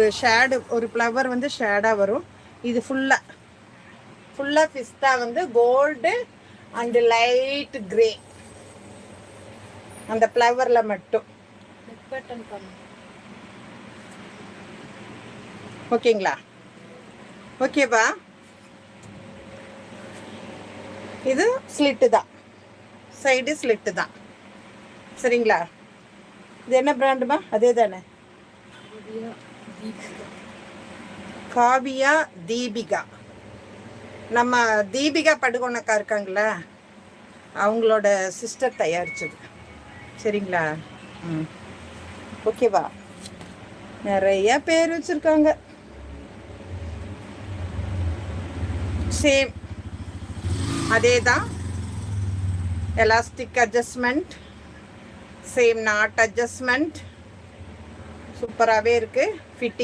ஒரு ஷேடு ஒரு ஃப்ளவர் வந்து ஷேடாக வரும். இது ஃபுல்லாக ஃபுல்லாக பிஸ்தா வந்து கோல்டு அண்டு லைட் கிரே அந்த ஃப்ளவரில் மட்டும். ஓகேங்களா ஓகேவா இது ஸ்லிட்டு தான். சைடு ஸ்லிட்டு தான். சரிங்களா? இது என்ன பிராண்டுமா அதே தானே? காவியா தீபிகா. நம்ம தீபிகா படுகோணக்கா இருக்காங்களா அவங்களோட சிஸ்டர் தயாரிச்சது. சரிங்களா? ம். ஓகேவா? நிறைய பேர் வச்சுருக்காங்க. சேம். அதே தான் elastic adjustment same not adjustment சூப்பராகவே இருக்குது ஃபிட்டிங்